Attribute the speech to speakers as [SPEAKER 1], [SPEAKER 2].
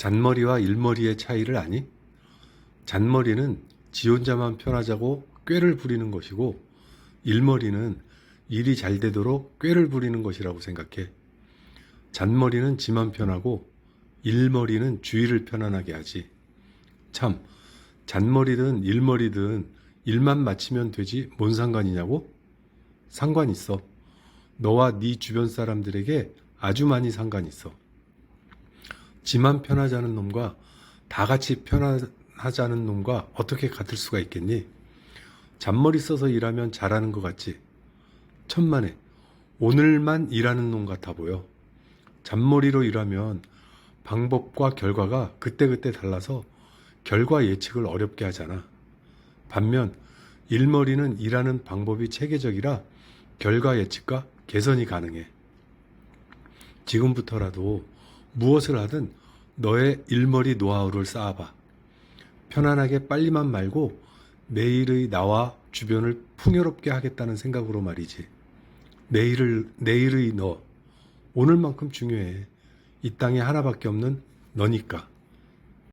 [SPEAKER 1] 잔머리와 일머리의 차이를 아니? 잔머리는 지 혼자만 편하자고 꾀를 부리는 것이고 일머리는 일이 잘 되도록 꾀를 부리는 것이라고 생각해. 잔머리는 지만 편하고 일머리는 주위를 편안하게 하지. 참, 잔머리든 일머리든 일만 마치면 되지 뭔 상관이냐고? 상관 있어. 너와 네 주변 사람들에게 아주 많이 상관 있어. 지만 편하자는 놈과 다 같이 편하자는 놈과 어떻게 같을 수가 있겠니? 잔머리 써서 일하면 잘하는 것 같지? 천만에 오늘만 일하는 놈 같아 보여. 잔머리로 일하면 방법과 결과가 그때그때 달라서 결과 예측을 어렵게 하잖아. 반면 일머리는 일하는 방법이 체계적이라 결과 예측과 개선이 가능해. 지금부터라도 무엇을 하든 너의 일머리 노하우를 쌓아봐. 편안하게 빨리만 말고 내일의 나와 주변을 풍요롭게 하겠다는 생각으로 말이지. 내일을, 내일의 너. 오늘만큼 중요해. 이 땅에 하나밖에 없는 너니까.